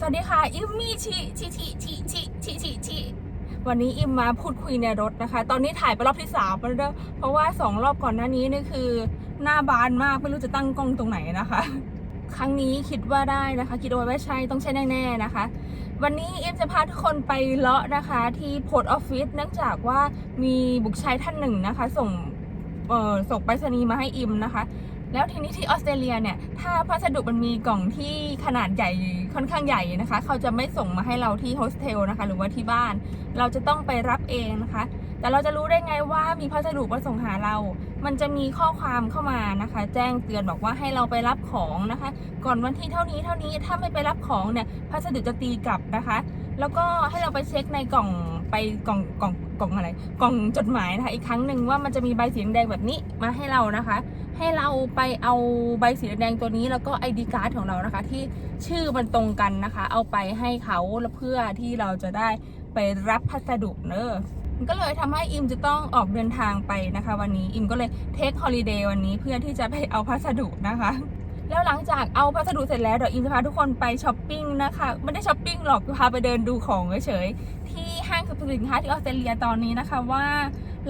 สวัสดีค่ะ อิมมี่ชิชิชิชิชิชิชิชิวันนี้อิมมาพูดคุยในรถนะคะ ตอนนี้ถ่ายไปรอบที่สามแล้วเพราะว่าสองรอบก่อนหน้านี้นี่คือ หน้าบานมากไม่รู้จะตั้งกล้องตรงไหนนะคะ ครั้งนี้คิดว่าได้นะคะ คิดเอาไว้ว่าใช่ต้องใช่แน่ๆนะคะ วันนี้อิมจะพาทุกคนไปเลาะนะคะ ที่โพสต์ออฟฟิศเนื่องจากว่ามีบุคชายท่านหนึ่งนะคะ ส่งเอ่อส่งไปรษณีย์มาให้อิมนะคะ แล้วทีนี้ที่ออสเตรเลียเนี่ย ถ้าพัสดุมันมีกล่องที่ขนาดใหญ่ค่อนข้างใหญ่นะคะ เขาจะไม่ส่งมาให้เราที่โฮสเทลนะคะ หรือว่าที่บ้าน เราจะต้องไปรับเองนะคะ แต่เราจะรู้ได้ไงว่ามีพัสดุมาส่งหาเรา มันจะมีข้อความเข้ามานะคะ แจ้งเตือนบอกว่าให้เราไปรับของนะคะ ก่อนวันที่เท่านี้เท่านี้ถ้าไม่ไปรับของเนี่ยพัสดุจะตีกลับนะคะ แล้วก็ให้เราไปเช็คในกล่อง ไปกล่องกล่องกล่องอะไรกล่องจดหมายนะคะอีกครั้งหนึ่งว่ามันจะมีใบสีแดงแบบนี้มาให้เรานะคะ ให้เราไปเอาใบสีแดงตัวนี้แล้วก็ ID card ของเรานะคะ ที่ชื่อมันตรงกันนะคะ เอาไปให้เขาแล้วเพื่อที่เราจะได้ไปรับพัสดุเนอะก็เลยทำให้อิมจะต้องออกเดินทางไปนะคะ วันนี้อิมก็เลยเทคฮอลิเดย์วันนี้เพื่อที่จะไปเอาพัสดุนะคะ แล้วหลังจากเอาพัสดุเสร็จแล้วเดี๋ยวอิมจะพาทุกคนไปช้อปปิ้งนะคะ ไม่ได้ช้อปปิ้งหรอกพาไปเดินดูของเฉยๆที่ห้างสรรพสินค้าที่ออสเตรเลียตอนนี้นะคะว่า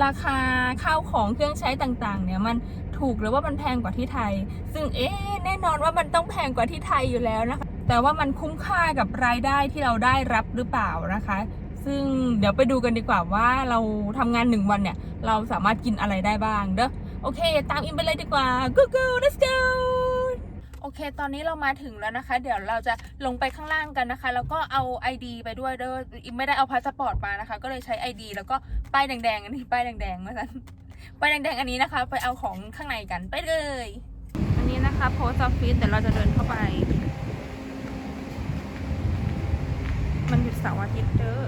ราคาข้าวของเครื่องใช้ต่างๆ เนี่ยมันถูกหรือว่ามันแพงกว่าที่ไทย ซึ่งเอ๊แน่นอนว่ามันต้องแพงกว่าที่ไทยอยู่แล้วนะคะ แต่ว่ามันคุ้มค่ากับรายได้ที่เราได้รับหรือเปล่านะคะ ซึ่งเดี๋ยวไปดูกันดีกว่าว่าเราทำงานหนึ่งวันเนี่ย เราสามารถกินอะไรได้บ้างเด้อโอเค ตามอินไปเลยดีกว่า go go let's go อเค ตอนนี้เรามาถึงแล้วนะคะ เดี๋ยวเราจะลงไปข้างล่างกันนะคะ แล้วก็เอา ID ไปด้วยเด้ออิมไม่ได้เอาพาสปอร์ตมานะคะ ก็เลยใช้ ID แล้วก็ป้ายแดงๆอันนี้ป้ายแดงๆมาสันป้ายแดงๆอันนี้นะคะ ไปเอาของข้างในกันไปเลย อันนี้นะคะโพสต์ออฟฟิศเดี๋ยวเราจะเดินเข้าไป มันหยุดเสาร์อาทิตย์เด้อ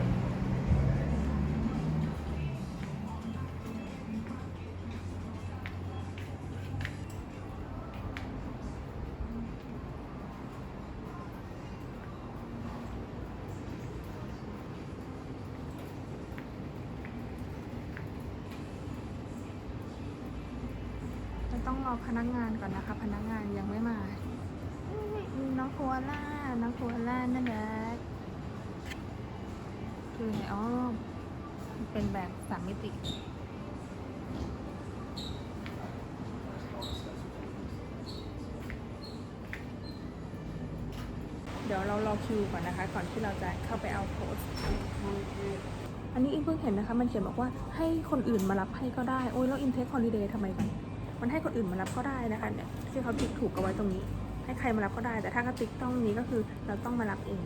องรอพนักงานก่อนนะคะ พนักงานยังไม่มาอุ๊ยมีน้องโคอาล่า น้องโคอาล่านั่นแหละคือไงอ๋อมันเป็นแบบสามมิติเดี๋ยวเรารอคิวก่อนนะคะ ก่อนที่เราจะเข้าไปเอาโพสต์อันนี้อิมเพิ่งเห็นนะคะ มันเขียนบอกว่าให้คนอื่นมารับให้ก็ได้ โอ้ยแล้วอินเทคฮอลิเดย์ทำไมกัน มันให้คนอื่นมารับก็ได้นะคะเนี่ยที่เขาติ๊กถูกเอาไว้ตรงนี้ ให้ใครมารับก็ได้ แต่ถ้าเขาติ๊กต้องนี้ก็คือเราต้องมารับเอง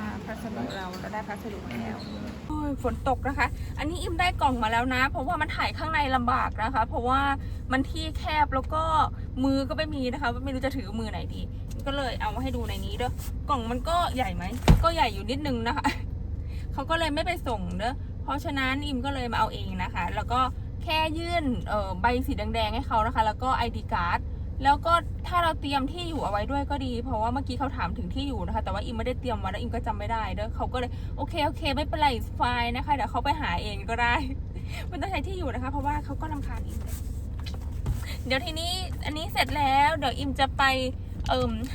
มาพัสดุเราเราได้พัสดุมาแล้วโอ้ยฝนตกนะคะ อันนี้อิมได้กล่องมาแล้วนะ เพราะว่ามันถ่ายข้างในลำบากนะคะ เพราะว่ามันที่แคบแล้วก็มือก็ไม่มีนะคะ ไม่รู้จะถือมือไหนดี ก็เลยเอามาให้ดูในนี้เด้อกล่องมันก็ใหญ่ไหม ก็ใหญ่อยู่นิดนึงนะคะ เขาก็เลยไม่ไปส่งเด้อ เพราะฉะนั้นอิมก็เลยมาเอาเองนะคะ แล้วก็แค่ยื่นใบสีแดงๆให้เขานะคะ แล้วก็ ID card แล้วก็ถ้าเราเตรียมที่อยู่เอาไว้ด้วยก็ดี เพราะว่าเมื่อกี้เขาถามถึงที่อยู่นะคะ แต่ว่าอิมไม่ได้เตรียมไว้แล้วอิมก็จำไม่ได้เด้อเขาก็เลยโอเคโอเค ไม่เป็นไรไฟล์นะคะเดี๋ยวเขาไปหาเองก็ได้ไม่ต้องใช้ที่อยู่นะคะ เพราะว่าเขาก็รำคาญอิมเดี๋ยวทีนี้อันนี้เสร็จแล้ว เดี๋ยวอิมจะไป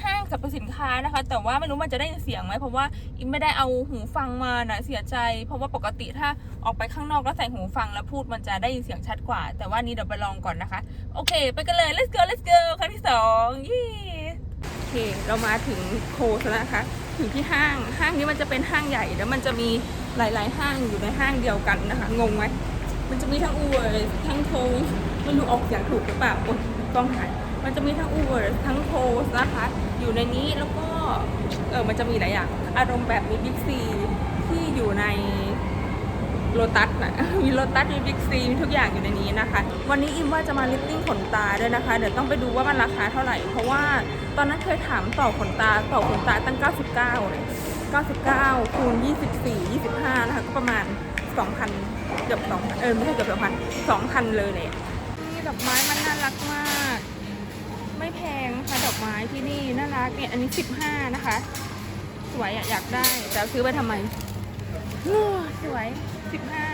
ห้างสรรพสินค้านะคะ แต่ว่าไม่รู้มันจะได้ยินเสียงไหมเพราะว่าอิมไม่ได้เอาหูฟังมานะเสียใจ เพราะว่าปกติถ้าออกไปข้างนอกแล้วใส่หูฟังแล้วพูดมันจะได้ยินเสียงชัดกว่า แต่ว่านี้เดี๋ยวไปลองก่อนนะคะ โอเค ไปกันเลย let's go let's go ครั้งที่สองยี่โอเค เรามาถึงโคสแล้วนะคะ ถึงที่ห้างห้างนี้มันจะเป็นห้างใหญ่แล้วมันจะมีหลาย ๆ ห้างอยู่ในห้างเดียวกันนะคะงงไหมมันจะมีทั้งอูเวอร์ทั้งโคไม่รู้ออกเสียงถูกหรือเปล่าโอ๊ยกล้องถ่าย มันจะมีทั้งอูเวอร์ทั้งโคสนะคะ อยู่ในนี้แล้วก็เออมันจะมีหลายอย่าง อารมณ์แบบมีบิ๊กซีที่อยู่ในโลตัสนะมีโลตัสมีบิ๊กซีมีทุกอย่างอยู่ในนี้นะคะ วันนี้อิมว่าจะมาลิฟติ้งขนตาด้วยนะคะ เดี๋ยวต้องไปดูว่ามันราคาเท่าไหร่ เพราะว่าตอนนั้นเคยถามต่อขนตาต่อขนตาตั้ง 99เลย99คูณ24 25 นะคะ ก็ประมาณ 2,000 เกือบ2,000เออไม่ใช่เกือบ2,000 2,000 เลยเลยนี่ดอกไม้มันน่ารักมาก ไม่แพงนะคะดอกไม้ที่นี่น่ารักเนี่ยอันนี้สิบห้านะคะ สวยอยากได้แต่ซื้อไปทำไมอ้สวยสิบห้า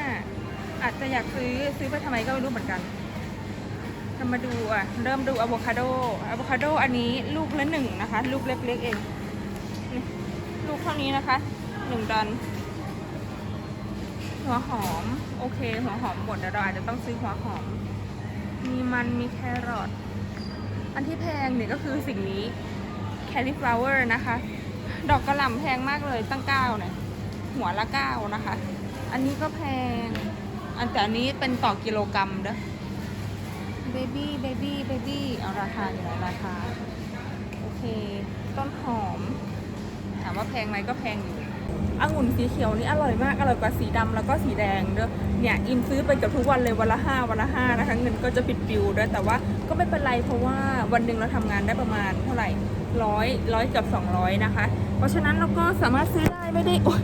อาจจะอยากซื้อซื้อไปทำไมก็ไม่รู้เหมือนกันทเรามาดูอะเริ่มดูอะโวคาโดอะโวคาโดอันนี้ลูกละหนึ่งนะคะ ลูกเล็กๆเอง ลูกเท่านี้นะคะหนึ่งดอนหัวหอม โอเค หัวหอมหมดเดี๋ยวเราอาจจะต้องซื้อหัวหอม มีมันมีแครอท อันที่แพงเนี่ยก็คือสิ่งนี้ cauliflower นะคะ ดอกกระหล่ำแพงมากเลยตั้งเก้าเนี่ยหัวละเก้านะคะ อันนี้ก็แพง อันแต่อันนี้เป็นต่อกิโลกรัมเด้อเบบี้เบบี้เบบี้เอาราคาอยู่ไหนราคา โอเค ต้นหอม ถามว่าแพงไหมก็แพงอยู่ องุ่นสีเขียวนี่อร่อยมาก อร่อยกว่าสีดำแล้วก็สีแดงเด้อเนี่ยอินซื้อไปกับทุกวันเลยวันละห้าวันละห้านะคะเงินก็จะปิดปิวด้วยแต่ว่าก็ไม่เป็นไรเพราะว่าวันหนึ่งเราทำงานได้ประมาณเท่าไหร่ร้อยร้อยกับสองร้อยนะคะ เพราะฉะนั้นเราก็สามารถซื้อได้ไม่ได้โอ๊ย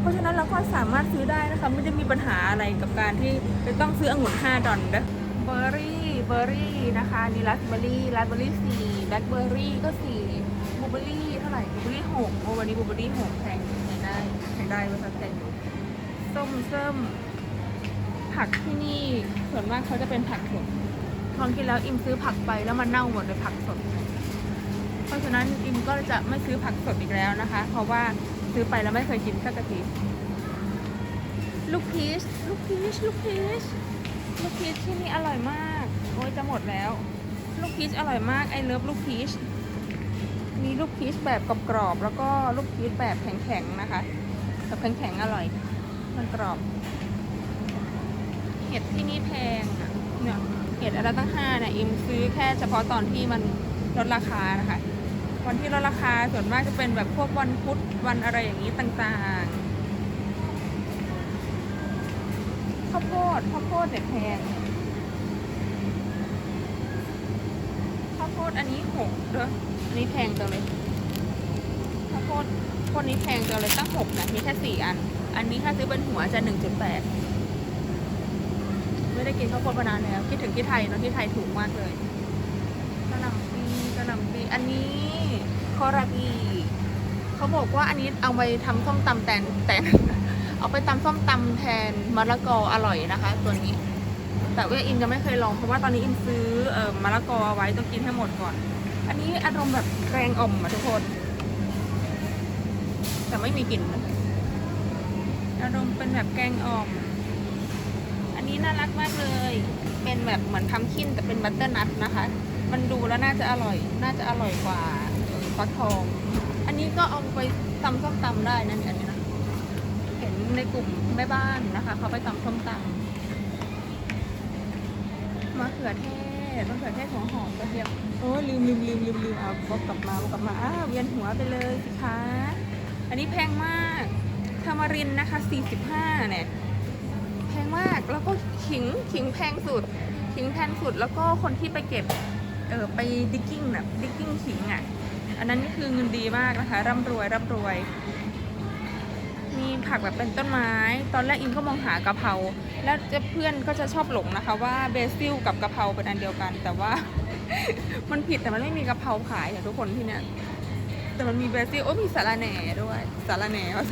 เพราะฉะนั้นเราก็สามารถซื้อได้นะคะไม่ได้มีปัญหาอะไรกับการที่จะต้องซื้อองุ่น5ดอลเด้อเบอร์รี่เบอร์รี่นะคะนี่ราสเบอร์รี่ราสเบอร์รี่สี่แบล็คเบอร์รี่ก็สี่บลูเบอร์รี่เท่าไหร่บลูเบอร์รี่หกโอวันนี้บลูเบอร์รี่หกแพง ได้แพงได้ภาษาแพงอยู่ส้มส้มผักที่นี่ส่วนมากเขาจะเป็นผักสดครั้งที่แล้วอิมซื้อผักไปแล้วมันเน่าหมดเลยผักสด เพราะฉะนั้นอิมก็จะไม่ซื้อผักสดอีกแล้วนะคะ เพราะว่าซื้อไปแล้วไม่เคยกินสักทีลูกพีชลูกพีชลูกพีชลูกพีชที่นี่อร่อยมาก โอ้ยจะหมดแล้ว ลูกพีชอร่อยมากไอเลิฟลูกพีชมีลูกพีชแบบกรอบๆแล้วก็ลูกพีชแบบแข็งๆนะคะ แบบแข็งๆอร่อย มันกรอบ เห็ดที่นี่แพงอะเนี่ยเห็ดอะไรตั้งห้าเนี่ยอิมซื้อแค่เฉพาะตอนที่มันลดราคานะคะ วันที่ลดราคาส่วนมากจะเป็นแบบพวกวันพุธวันอะไรอย่างนี้ต่างๆ ข้าวโพดข้าวโพดเนี่ยแพงข้าวโพดอันนี้หกเด้ออันนี้แพงจังเลยข้าวโพด พวกนี้แพงจังเลยตั้งหกนะมีแค่สี่อัน อันนี้ถ้าซื้อเป็นหัวจะหนึ่งจุดแปดไม่ได้กินข้าวโพดมานานแล้วคิดถึงที่ไทยเนอะที่ไทยถูกมากเลยกระหล่ำปีกระหล่ำปีอันนี้โคราบีเขาบอกว่าอันนี้เอาไปทำส้มตำแตนแตนเอาไปตำส้มตำแทนมะละกออร่อยนะคะ ตัวนี้ แต่ว่าอินยังไม่เคยลองเพราะว่าตอนนี้อินซื้อเอ่อมะละกอเอาไว้ต้องกินให้หมดก่อน อันนี้อารมณ์แบบแกงอ่อมอะทุกคน แต่ไม่มีกลิ่นนะอารมณ์เป็นแบบแกงอ่อม อันนี้น่ารักมากเลย เป็นแบบเหมือนทำคินแต่เป็นบัตเตอร์นัทนะคะ มันดูแล้วน่าจะอร่อย น่าจะอร่อยกว่าฟักทอง อันนี้ก็เอาไปตำส้มตำได้นะเนี่ยอันนี้นะ เห็นในกลุ่มแม่บ้านนะคะเขาไปตำส้มตำมะเขือเทศมะเขือเทศหัวหอมกระเทียมโอ้ลืมลืมลืมลืมลืมเอาบอกกลับมาบอกกลับมาอ้าวเวียนหัวไปเลยสิคะ อันนี้แพงมากทามารินนะคะ 45เนี่ยแพงมากแล้วก็ขิงขิงแพงสุด ขิงแพงสุดแล้วก็คนที่ไปเก็บเออไปดิกกิ้งแบบดิกกิ้งขิงอะ อันนั้นนี่คือเงินดีมากนะคะร่ำรวยร่ำรวยมีผักแบบเป็นต้นไม้ ตอนแรกอินก็มองหากะเพราแล้วจะเพื่อนก็จะชอบหลงนะคะ ว่าเบซิลกับกะเพราเป็นอันเดียวกัน แต่ว่า มันผิดแต่มันไม่มีกะเพราขายอย่างทุกคนที่เนี่ย แต่มันมีเบซิลโอ้มีสาระแหน่ด้วยสาระแหน่ว่า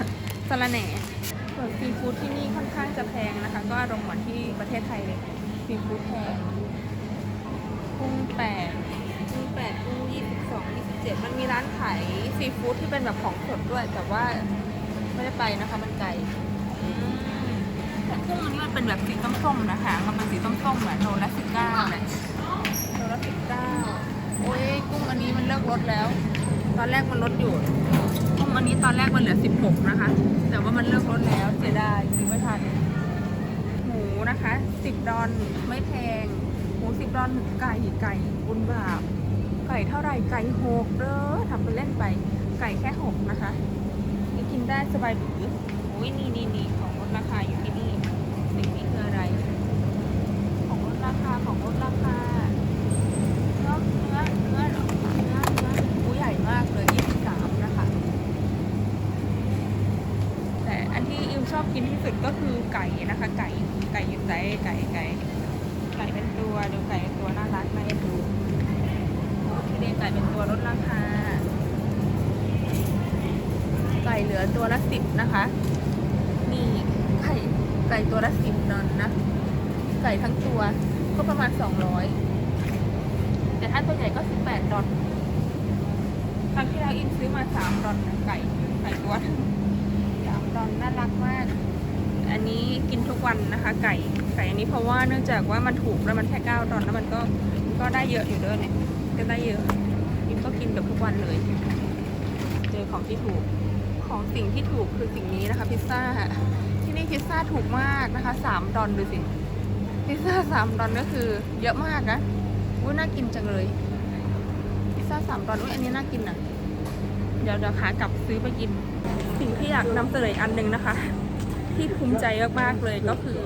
สาระแหน่ส่วนซีฟู้ดที่นี่ค่อนข้างจะแพงนะคะ ก็อารมณ์เหมือนที่ประเทศไทยเลยซีฟู้ดแพงกุ้งแปดกุ้งแปดกุ้งยี่สิบสองยี่สิบเจ็ดมันมีร้านขายซีฟู้ดที่เป็นแบบของสดด้วย แต่ว่าไม่ได้ไปนะคะมันไกลอืมแต่กุ้งอันนี้มันเป็นแบบสีส้มๆนะคะมันเป็นสีส้มๆแบบโลละสิบเก้าเนี่ยโลละสิบเก้าโอ้ยกุ้งอันนี้มันเลิกลดแล้ว ตอนแรกมันลดอยู่กุ้งอันนี้ตอนแรกมันเหลือสิบหกนะคะ แต่ว่ามันเลิกลดแล้วเสียดายซื้อไม่ทัน หมูนะคะสิบดอนไม่แพง หมูสิบดอนไก่ไก่บุญบาปไก่เท่าไหร่ไก่หกเด้อทำเป็นเล่นไป ไก่แค่หกนะคะนี่กินได้สบายหรืออุ้ยนี่นี่นี่ของลดราคาอยู่ที่นี่สิ่งนี้คืออะไร ของลดราคาของลดราคาเนื้อเนื้อเนื้อเนื้อเนื้อหมูใหญ่มากเลยยี่สิบสามนะคะ แต่อันที่อิวชอบกินที่สุด ไก่นะคะ ไก่ไก่อยู่ไซไก่ไก่ไก่เป็นตัวดูไก่เป็นตัวน่ารักน่าเอ็นดูที่เรียนไก่เป็นตัวลดราคาไก่เหลือตัวละสิบนะคะนี่ไก่ไก่ตัวละสิบนอนนะไก่ทั้งตัวก็ประมาณ200แต่ถ้าตัวใหญ่ก็18ดดอลครั้งที่แล้วอินซื้อมา3ดอลนะไก่ไก่ตัวหนึ่งสามดอลน่ารักมาก อันนี้กินทุกวันนะคะไก่ไก่อันนี้เพราะว่าเนื่องจากว่ามันถูกแล้วมันแค่9ดอลแล้วมันก็ก็ได้เยอะอยู่ด้อเนี่ยก็ได้เยอะอินก็กินกับทุกวันเลย เจอของที่ถูกของสิ่งที่ถูกคือสิ่งนี้นะคะพิซซ่าที่นี่พิซซ่าถูกมากนะคะสามดอลดูสิพิซซ่าสามดอลก็คือเยอะมากนะอุ้ยน่ากินจังเลยพิซซ่าสามดอลอุ้ยอันนี้น่ากินอะเดี๋ยวเดี๋ยวขากลับซื้อไปกิน สิ่งที่อยากนำเสนออันหนึ่งนะคะ ที่ภูมิใจมากๆเลยก็คือ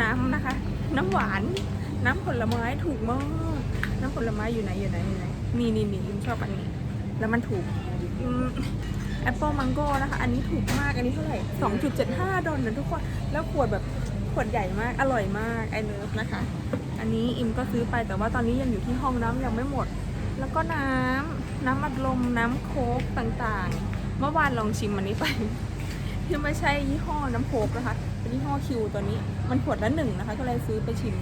น้ำนะคะ น้ำหวาน น้ำผลไม้ถูกมากน้ำผลไม้อยู่ไหนอยู่ไหนอยู่ไหนนี่นี่นี่ยิมชอบอันนี้ แล้วมันถูกแอปเปิลมังโก้นะคะ อันนี้ถูกมากอันนี้เท่าไหร่2.75ดอลนะทุกคน แล้วขวดแบบขวดใหญ่มากอร่อยมากไอเลิฟนะคะ อันนี้อิมก็ซื้อไปแต่ว่าตอนนี้ยังอยู่ที่ห้องน้ำยังไม่หมด แล้วก็น้ำน้ำอัดลมน้ำโค้กต่างๆ เมื่อวานลองชิมอันนี้ไป ที่ไม่ใช่ยี่ห้อน้ำโคกนะคะ เป็นยี่ห้อคิวตัวนี้ มันขวดละหนึ่งนะคะ ก็เลยซื้อไปชิม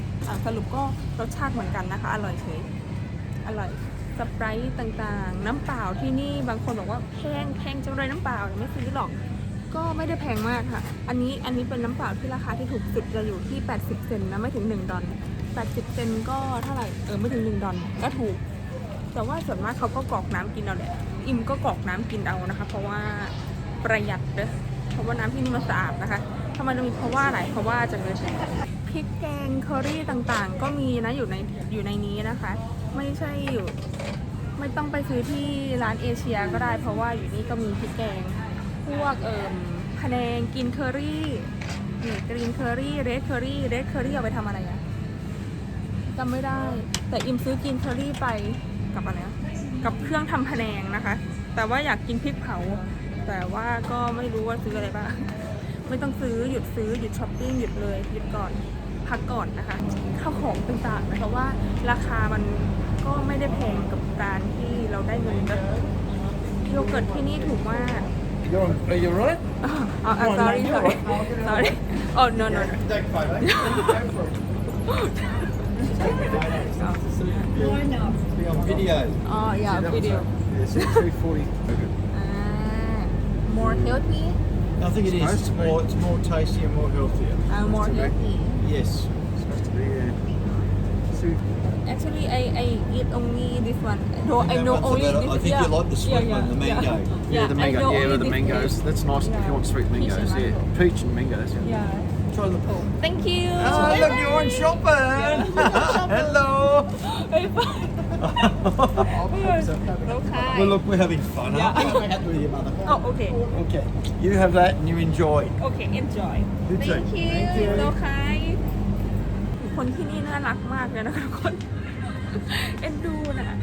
สรุปก็รสชาติเหมือนกันนะคะ อร่อยเฉย อร่อยสไปรท์ต่างๆ น้ำเปล่าที่นี่บางคนบอกว่าแพงแพงจังเลยน้ำเปล่าไม่ซื้อหรอก ก็ไม่ได้แพงมากค่ะ อันนี้อันนี้เป็นน้ำเปล่าที่ราคาที่ถูกสุดจะอยู่ที่ 80 เซนนะไม่ถึง 1 ดอล80 เซนก็เท่าไหร่เออไม่ถึง 1 ดอลก็ถูก แต่ว่าส่วนมากเขาก็กรอกน้ำกินเอาแหละ อิมก็กรอกน้ำกินเอานะคะ เพราะว่าประหยัดเด้อ เพราะว่าน้ำที่นี่มันสะอาดนะคะทำไมต้องมีเพราะว่าอะไรเพราะว่าจังเลยพริกแกงเคอรี่ต่างๆ ก็มีนะอยู่ในอยู่ในนี้นะคะ ไม่ใช่อยู่ไม่ต้องไปซื้อที่ร้านเอเชียก็ได้ เพราะว่าอยู่นี่ก็มีพริกแกง พวกเอ่มพะแนงกินเคอรี่นี่กรีนเคอรี่เรดเคอรี่เรดเคอรี่เอาไปทำอะไรอะจำไม่ได้ แต่อิมซื้อกินเคอรี่ไปกับอะไรกับเครื่องทำพะแนงนะคะ แต่ว่าอยากกินพริกเผา แต่ว่าก็ไม่รู้ว่าซื้ออะไรบ้าง ไม่ต้องซื้อหยุดซื้อหยุดช้อปปิ้งหยุดเลยหยุดก่อนพักก่อนนะคะข้าวของต่างๆนะคะว่าราคามันก็ไม่ได้แพงกับการที่เราได้เงินนะโยเกิร์ตที่นี่ถูกมาก You're, are you right? อ๋ออ๋อ sorry sorry sorry oh no no no Take a photo. Line up. Be on video. อ๋อ yeah video Yeah, so 240. อ่า more healthy I think it is. Supposed It's more, it's more tasty and more healthier. uh, more healthy Yes. It's Supposed to be, yeah. Two. actually I I eat only this one no I Yeah, know but only I this think yeah. you like the sweet yeah, one, the yeah, mango. yeah. Yeah, the I mango. know Yeah, the mangoes. taste. That's nice if you want sweet Peach and mangoes. Yeah, mango. peach and mangoes. Yeah. yeah Try the thank you Oh, look, you're on shopping. Hello. บ๊ายบายโอเค Well, look, we're having fun, Yeah. aren't we? Happy with your mother. อ๋อโอเค Okay. You have that and you enjoy. โอเค enjoy You too. thank you Thank you. โอเคคนที่นี่น่ารักมากเลยนะคะทุกคน เอ็นดูนะ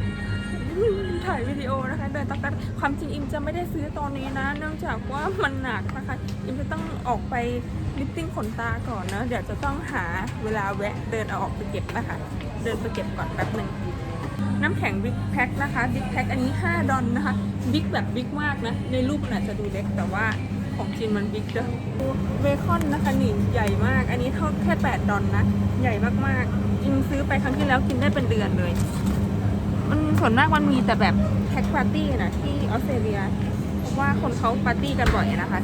ถ่ายวิดีโอนะคะเดินตักตักความจริงอิมจะไม่ได้ซื้อตอนนี้นะ เนื่องจากว่ามันหนักนะคะ อิมจะต้องออกไปลิฟติ้งขนตาก่อนนะ เดี๋ยวจะต้องหาเวลาแวะเดินเอาออกไปเก็บนะคะ เดินไปเก็บก่อนแป๊บหนึ่ง น้ำแข็งบิ๊กแพ็คนะคะบิ๊กแพ็คอันนี้ 5 ดอลนะคะบิ๊กแบบบิ๊กมากนะ ในรูปมันอาจจะดูเล็กแต่ว่าของจริงมันบิ๊กเด้อเบคอนนะคะนี่ใหญ่มาก อันนี้เท่าแค่ 8 ดอลนะ ใหญ่มากๆอิงซื้อไปครั้งที่แล้วกินได้เป็นเดือนเลย มันส่วนมากมันมีแต่แบบแพ็คปาร์ตี้นะที่ออสเตรเลียเพราะว่าคนเขาปาร์ตี้กันบ่อยนะคะ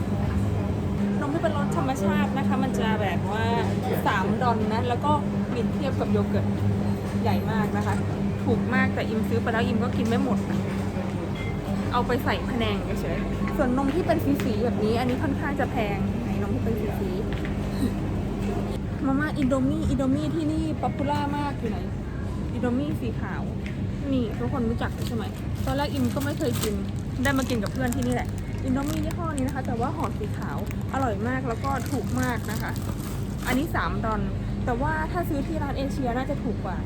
นมที่เป็นรสธรรมชาตินะคะ มันจะแบบว่า 3 ดอลนะ แล้วก็บินเทียบกับโยเกิร์ตใหญ่มากนะคะ ถูกมากแต่อิมซื้อไปแล้วอิมก็กินไม่หมดนะเอาไปใส่พะแนงเฉยๆส่วนนมที่เป็นสีๆแบบนี้ อันนี้ค่อนข้างจะแพงไหนนมที่เป็นสีๆมาม่าอินโดมี่อินโดมี่ที่นี่ป๊อปปูล่ามากอยู่ไหนอินโดมี่สีขาว นี่ทุกคนรู้จักใช่ไหมตอนแรกอิมก็ไม่เคยกิน ได้มากินกับเพื่อนที่นี่แหละอินโดมี่ยี่ห้อนี้นะคะ แต่ว่าห่อสีขาวอร่อยมากแล้วก็ถูกมากนะคะ อันนี้ 3 ดอลแต่ว่าถ้าซื้อที่ร้านเอเชียน่าจะถูกกว่า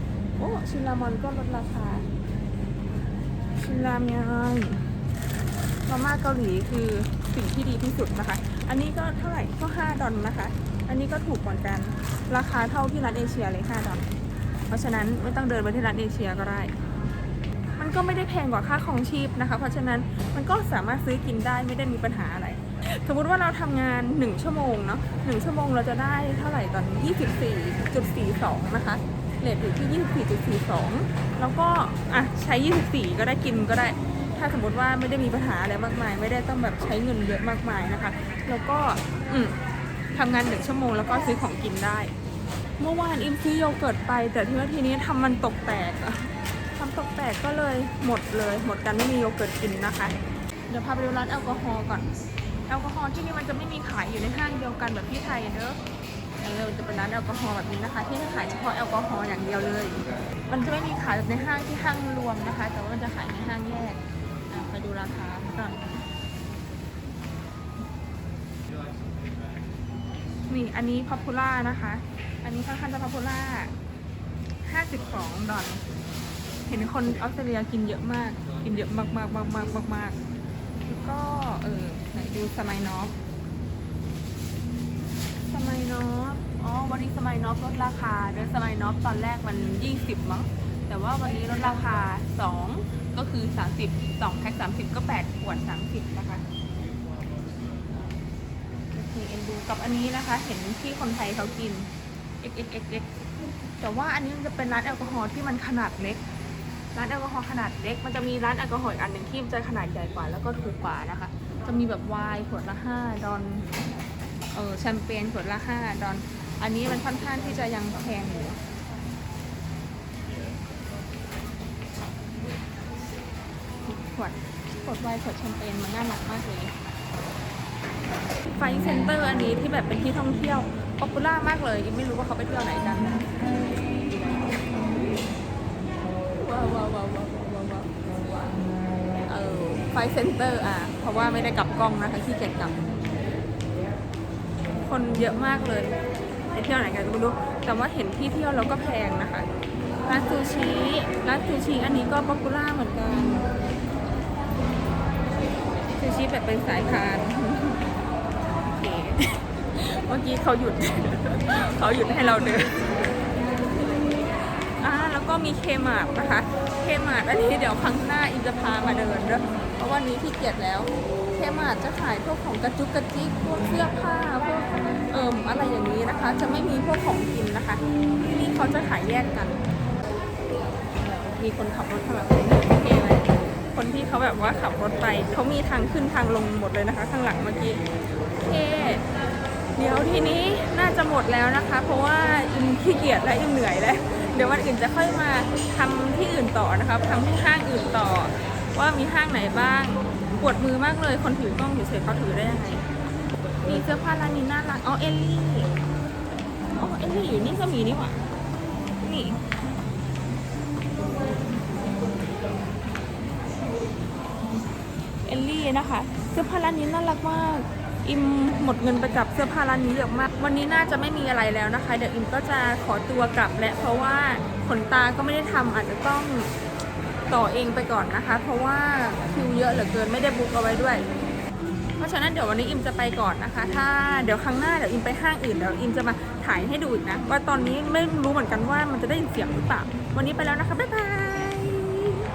อ้ชินรามอนก็ลดราคา ชินรามยอนมาม่าเกาหลีคือสิ่งที่ดีที่สุดนะคะ อันนี้ก็เท่าไหร่ก็5ดอลนะคะ อันนี้ก็ถูกเหมือนกัน ราคาเท่าที่ร้านเอเชียเลย5ดอลเพราะฉะนั้นไม่ต้องเดินไปที่ร้านเอเชียก็ได้ มันก็ไม่ได้แพงกว่าค่าของชีพนะคะ เพราะฉะนั้นมันก็สามารถซื้อกินได้ไม่ได้มีปัญหาอะไร สมมติว่าเราทำงาน 1 ชั่วโมงเนาะ1ชั่วโมงเราจะได้เท่าไหร่ตอน 24.42 นะคะ เลทอยู่ที่ 24.42 แล้วก็อะใช้ 24 ก็ได้กินก็ได้ ถ้าสมมติว่าไม่ได้มีปัญหาอะไรมากมาย ไม่ได้ต้องแบบใช้เงินเยอะมากมายนะคะ แล้วก็อืมทำงานหนึ่งชั่วโมงแล้วก็ซื้อของกินได้ เมื่อวานอิมซื้อโยเกิร์ตไป แต่ทีว่าทีนี้ทำมันตกแตกทำตกแตกก็เลยหมดเลย หมดกันไม่มีโยเกิร์ตกินนะคะ เดี๋ยวพาไปดูร้านแอลกอฮอล์ก่อน แอลกอฮอล์ที่นี่มันจะไม่มีขายอยู่ในห้างเดียวกันแบบที่ไทยเนอะ เออจะเป็นร้านแอลกอฮอล์แบบนี้นะคะ ที่จะขายเฉพาะแอลกอฮอล์อย่างเดียวเลย มันจะไม่มีขายในห้างที่ห้างรวมนะคะ แต่ว่ามันจะขายในห้างแยกไปดูราคาก่อนนี่อันนี้ popular นะคะ อันนี้ค่อนข้างจะ popular 52ดอลเห็นคนออสเตรเลียกินเยอะมาก กินเยอะมากมากมากมากมากมากแล้วก็เออไหนดูสมัยน็อ มัยนอฟอ๋อวันนี้สมัยนอฟลดราคาเดือนสมัยนอฟตอนแรกมัน 20 มั้ง แต่ว่าวันนี้ลดราคา 2 ก็คือ 30 2แพ็ค30 ก็ 8 ขวด 30 นะคะโอเคเอ็นดูกับอันนี้นะคะ เห็นที่คนไทยเขากิน x x x x แต่ว่าอันนี้มันจะเป็นร้านแอลกอฮอล์ที่มันขนาดเล็ก ร้านแอลกอฮอล์ขนาดเล็ก มันจะมีร้านแอลกอฮอล์อีกอันหนึ่งที่มันจะขนาดใหญ่กว่าแล้วก็ถูกกว่านะคะ จะมีแบบไวน์ขวดละ5ดอล เออแชมเปญขวดละ5ดอลอันนี้มันค่อนข้างที่จะยังแพงอยู่ขวดขวดไวน์ขวดแชมเปญมันน่ารักมากเลย ไฟเซ็นเตอร์อันนี้ที่แบบเป็นที่ท่องเที่ยวป๊อปปูล่ามากเลยยังไม่รู้ว่าเขาไปเที่ยวไหนกันว้าวว้าวว้าวว้าวว้าวว้าวเออไฟเซ็นเตอร์อะ เพราะว่าไม่ได้กลับกล้องนะคะที่เกียจกลับ คนเยอะมากเลยไปเที่ยวไหนกันก็ไม่รู้แต่ว่าเห็นที่เที่ยวแล้วก็แพงนะคะร้านซูชิร้านซูชิอันนี้ก็ป๊อปปูล่าเหมือนกันซูชิแบบเป็นสายพานโอเคเมื่อกี้เขาหยุด เขาหยุดให้เราเดินอ่าแล้วก็มีเคมาร์นะคะ เคมาร์อันนี้เดี๋ยวครั้งหน้าอินจะพามาเดินเด้อเพราะวันนี้ที่เกียจแล้ว เคมาจะขายพวกของกระจุกกระจิกพวกเสื้อผ้าพวกเอิ่มอะไรอย่างนี้นะคะ จะไม่มีพวกของกินนะคะที่นี่เขาจะขายแยกกัน มีคนขับรถข้างหลังเลยโอเคไหมคนที่เขาแบบว่าขับรถไปเขามีทางขึ้นทางลงหมดเลยนะคะ ข้างหลังเมื่อกี้โอเคเดี๋ยวทีนี้น่าจะหมดแล้วนะคะ เพราะว่าอิมขี้เกียจและอิมเหนื่อยแล้วเดี๋ยววันอื่นจะค่อยมาทำที่อื่นต่อนะคะทำที่ห้างอื่นต่อ ว่ามีห้างไหนบ้าง ปวดมือมากเลยคนถือกล้องอยู่เฉยเขาถือได้ยังไงมีเสื้อผ้าร้านนี้น่ารักอ๋อเอลลี่อ๋อเอลลี่อยู่นี่ก็มีนี่หว่านี่เอลลี่นะคะเสื้อผ้าร้านนี้น่ารักมากอิมหมดเงินไปกับเสื้อผ้าร้านนี้เยอะมาก วันนี้น่าจะไม่มีอะไรแล้วนะคะ เดี๋ยวอิมก็จะขอตัวกลับและเพราะว่าขนตาก็ไม่ได้ทำอาจจะต้อง ต่อเองไปก่อนนะคะ เพราะว่าคิวเยอะเหลือเกินไม่ได้บุ๊กเอาไว้ด้วย เพราะฉะนั้นเดี๋ยววันนี้อิมจะไปก่อนนะคะ ถ้าเดี๋ยวครั้งหน้าเดี๋ยวอิมไปห้างอื่นเดี๋ยวอิมจะมาถ่ายให้ดูอีกนะว่าตอนนี้ไม่รู้เหมือนกันว่ามันจะได้ยินเสียงหรือเปล่าวันนี้ไปแล้วนะคะบ๊ายบาย